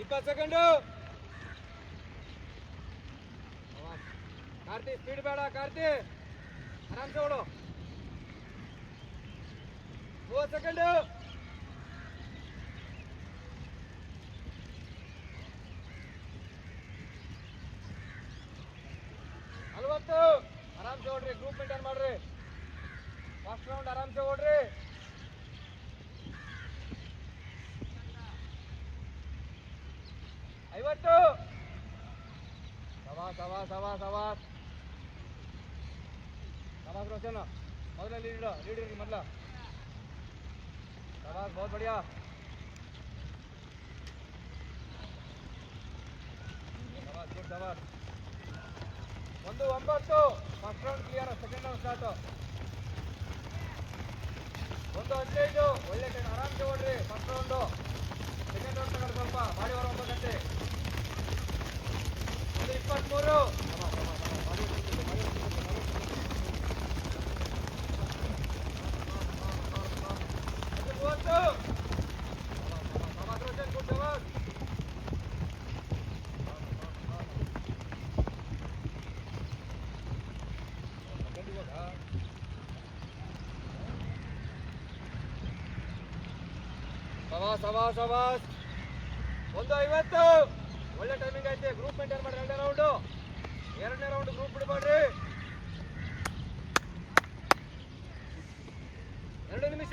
ఇప్పటి second. Karthi speed ಬೇಡ కార్తీ ಆರಾಮ್ಸೆ ಓಡು ಮೂವತ್ತು ಸೆಕೆಂಡು. ನಲ್ವತ್ತು. ಆರಾಮ್ಸೆ ಓಡ್ರಿ ಗ್ರೂಪ್ ಮೇಂಟೈನ್ ಮಾಡ್ರಿ. ಫಸ್ಟ್ ರೌಂಡ್ ಆರಾಮ್ಸೆ ಓಡ್ರಿ. ಐವತ್ತು. ಸವಾ ಸವಾ ಸವಾ ಸವಾ ಸವಾಸ್ ರೋಷನ್, ಮೊದಲ ಲೀಡ್ ಲೀಡ್ ಇರಿ ಮೊದಲ. ಗುಡ್ ಸವಾಸ್ ಒಂದು ಒಂಬತ್ತು first round clear second round start ಒಂದು ಹದಿನೈದು ಒಳ್ಳೆ ಟೈಮ್ ಆರಾಮ್ಸೆ ಓಡ್ರಿ ಫಸ್ಟ್ ರೌಂಡು ಸೆಕೆಂಡ್ ರೌಂಡ್ ತಗೊಂಡು ಸ್ವಲ್ಪ ಮಾಡಿ ಒಂಬತ್ತು ಗಂಟೆ ಒಂದು ಇಪ್ಪತ್ತ್ಮೂರು ಒಂದು ಮೂವತ್ತು ಸಮಾಸ್ ರೋಷನ್ ಗುಡ್ ಸವಾಸ್ ಸವಾಸ್ ಸವಾಸ್ ಸವಾಸ್ ಒಂದು ಐವತ್ತು ಒಳ್ಳೆ ಟೈಮಿಂಗ್ ಐತೆ. ಗ್ರೂಪ್ ಮೇಂಟೈನ್ ಮಾಡಿ ಎರಡನೇ ರೌಂಡು ಎರಡನೇ ರೌಂಡ್ ಗ್ರೂಪ್ ಬಿಡಬೇಡ್ರಿ. ಎರಡು ನಿಮಿಷ.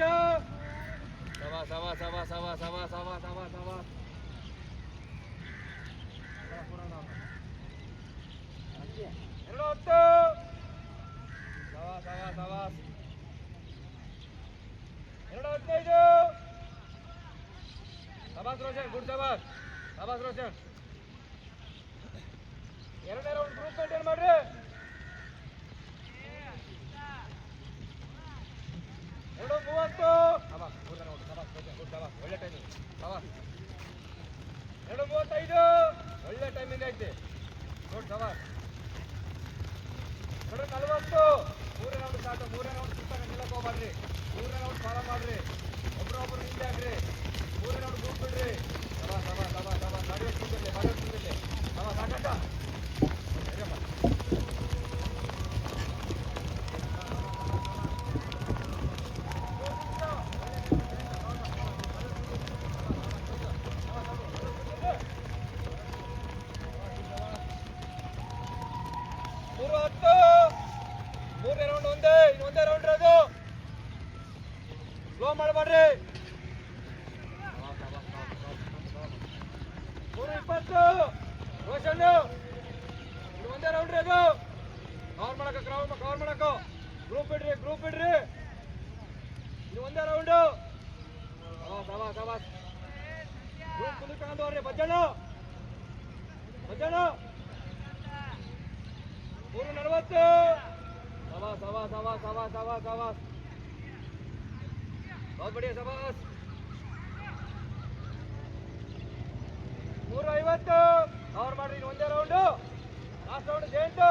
ಸವಾ ಸವಾ ಸವಾ ಸವಾ ಸವಾ ಸವಾ ಸವಾ ಸವಾ ಎರಡು ಹತ್ತು ಸವಾ ಸವಾ ಸವಾ ಎರಡು ಹದಿನೈದು ಸಬಾಸ್ ರೋಷನ್ ಗುಡ್ ಸಬಾಸ್ ಸಬಾಸ್ ರೋಷನ್ ಎರಡನೇ ರೌಂಡ್ ಗ್ರೂಪ್ ಮೇಂಟೈನ್ ಮಾಡ್ರಿ? ಎರಡು ಮೂವತ್ತು. ರೌಂಡ್ ಗುಡ್ ಸಬಾಸ್ ಒಳ್ಳೆ ಟೈಮಿಂಗ್ ಸಬಾಸ್ ಎರಡು ಮೂವತ್ತೈದು. ಒಳ್ಳೆ ಟೈಮಿಂಗ್ ಐತೆ. ಗುಡ್ ಸಬಾಸ್ ಎರಡು ನಲವತ್ತು. ಮೂರನೇ ರೌಂಡ್ ಸಾಕು ಮೂರನೇ ರೌಂಡ್ ಸುತ್ತ ನಿಲ್ಲಕ್ಕೆ ಹೋಗ್ಬಾರ್ರಿ ಮೂರನೇ ರೌಂಡ್ ಫಾಲೋ ಮಾಡ್ರಿ. ಒಬ್ರೊಬ್ರು ಹಿಂದಾಗ್ರಿ ಊರಿನವ್ರು ದೂರ ಬಿಡ್ರಿ ತವ ತವ ತವ ಮೂರು ಹತ್ತು. ಮೂರನೇ ರೌಂಡ್ ಒಂದೇ, ಇನ್ನೊಂದೇ ರೌಂಡ್ ಇರೋದು. ಮಾಡ್ರಿ ನೂರ ಇಪ್ಪತ್ತು. ರೋಷನ್ ಇದು ಒಂದೇ ರೌಂಡ್ರಿ ಅದು. ಕವರ್ ಮಾಡಕ ಕ್ರೌಂಡ್ ಕವರ್ ಮಾಡಕ ಗ್ರೂಪ್ ಇಡ್ರಿ ಗ್ರೂಪ್ ಇಡ್ರಿ. ಇದು ಒಂದೇ ರೌಂಡು ಸವಾಸ್ ಸವಾಸ್ ಗ್ರೂಪ್ ಕುದು ಕಾಣ್ದವ್ರಿ ಬಜ್ಜಣ ಬಜ್ಜಣ ಮೂರು ನಲವತ್ತು. ಸವಾಸ್ ಸವಾಸ್ ಸವಾಸ್ ಸವಾಸ್ ಸವಾಸ್ ಸವಾಸ್ बहुत बढ़िया ಸಬಾಸ್ ಮೂರು ಐವತ್ತು ಕವರ್ ಮಾಡ್ರಿ ಇನ್ನು ಒಂದೇ ರೌಂಡು ಲಾಸ್ಟ್ ರೌಂಡ್ ಜೈಂಟು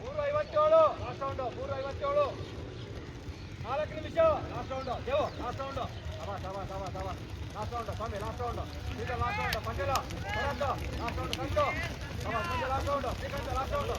ಮೂರು ಐವತ್ತೇಳು ಲಾಸ್ಟ್ ರೌಂಡು ಮೂರು ಐವತ್ತೇಳು ನಾಲ್ಕು ನಿಮಿಷ last round Devu last round ಸವಾ ಸವಾ ಸವಾ ಸವಾ ಲಾಸ್ಟ್ ರೌಂಡು ಸ್ವಾಮಿ ಲಾಸ್ಟ್ ರೌಂಡು ಈಗ ಲಾಸ್ಟ್ ರೌಂಡು ಮಂಜಲ ಭರತ್ ಲಾಸ್ಟ್ ರೌಂಡ್ ಸಂತು ಸವಾ Manja last round Srikanth last round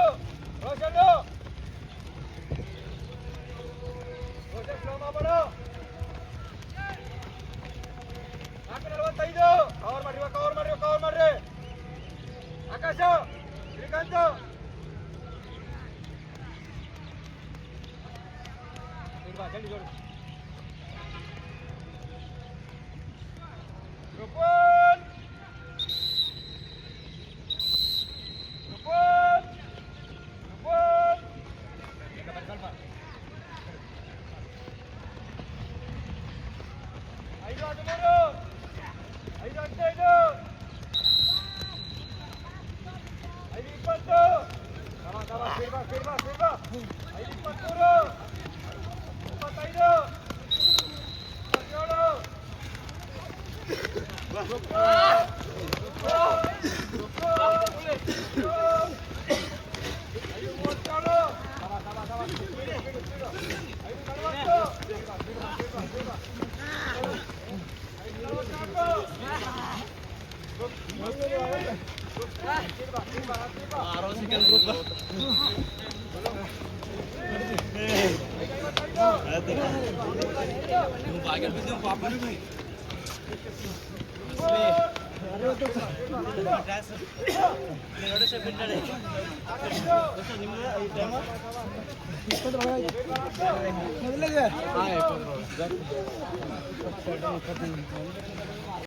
Curva, dale, dale. ¡Propón! ¡Propón! ¡Propón! Calma, calma. Ahí va, firma, firma, firma. Aduh, bagus, bagus, bagus, bagus. Speed